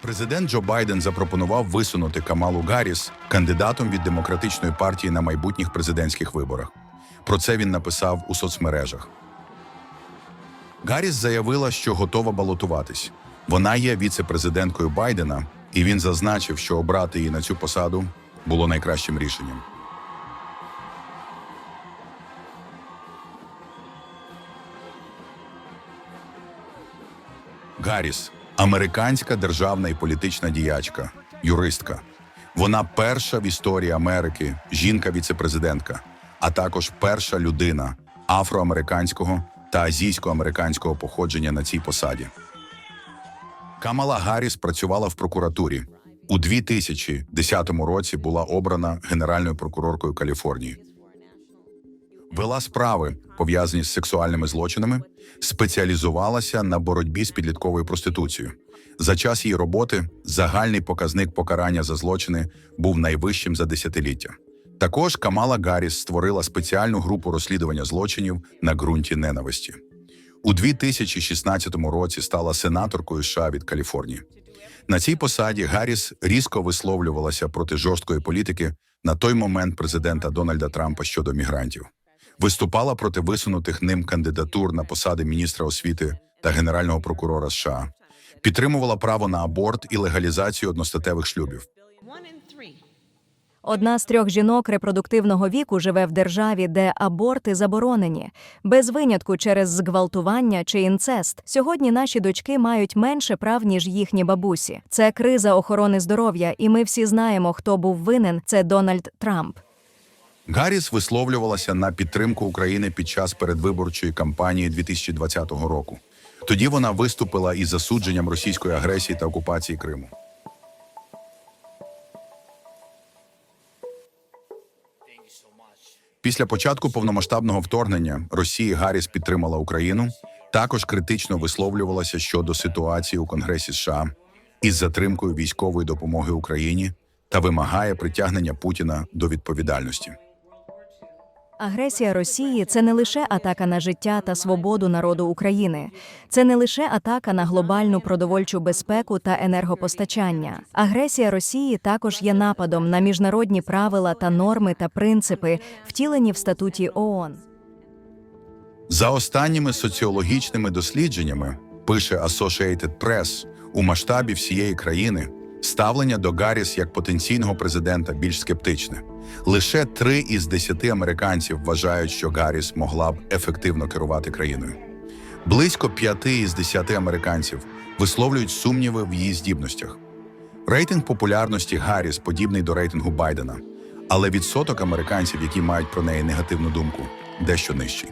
Президент Джо Байден запропонував висунути Камалу Гарріс кандидатом від демократичної партії на майбутніх президентських виборах. Про це він написав у соцмережах. Гарріс заявила, що готова балотуватись. Вона є віце-президенткою Байдена, і він зазначив, що обрати її на цю посаду було найкращим рішенням. Гарріс американська державна і політична діячка, юристка. Вона перша в історії Америки жінка-віцепрезидентка, а також перша людина афроамериканського та азійсько-американського походження на цій посаді. Камала Гарріс працювала в прокуратурі. У 2010 році була обрана генеральною прокуроркою Каліфорнії. Вела справи, пов'язані з сексуальними злочинами, спеціалізувалася на боротьбі з підлітковою проституцією. За час її роботи загальний показник покарання за злочини був найвищим за десятиліття. Також Камала Гарріс створила спеціальну групу розслідування злочинів на ґрунті ненависті. У 2016 році стала сенаторкою США від Каліфорнії. На цій посаді Гарріс різко висловлювалася проти жорсткої політики на той момент президента Дональда Трампа щодо мігрантів. Виступала проти висунутих ним кандидатур на посади міністра освіти та генерального прокурора США. Підтримувала право на аборт і легалізацію одностатевих шлюбів. Одна з трьох жінок репродуктивного віку живе в державі, де аборти заборонені, без винятку через зґвалтування чи інцест. Сьогодні наші дочки мають менше прав ніж їхні бабусі. Це криза охорони здоров'я, і ми всі знаємо, хто був винен. Це Дональд Трамп. Гарріс висловлювалася на підтримку України під час передвиборчої кампанії 2020 року. Тоді вона виступила із засудженням російської агресії та окупації Криму. Після початку повномасштабного вторгнення Росії Гарріс підтримала Україну. Також критично висловлювалася щодо ситуації у Конгресі США із затримкою військової допомоги Україні та вимагає притягнення Путіна до відповідальності. Агресія Росії це не лише атака на життя та свободу народу України, це не лише атака на глобальну продовольчу безпеку та енергопостачання. Агресія Росії також є нападом на міжнародні правила та норми та принципи, втілені в статуті ООН. За останніми соціологічними дослідженнями, пише Associated Press, у масштабі всієї країни ставлення до Гарріс як потенційного президента більш скептичне. Лише три із десяти американців вважають, що Гарріс могла б ефективно керувати країною. Близько п'яти із десяти американців висловлюють сумніви в її здібностях. Рейтинг популярності Гарріс подібний до рейтингу Байдена, але відсоток американців, які мають про неї негативну думку, дещо нижчий.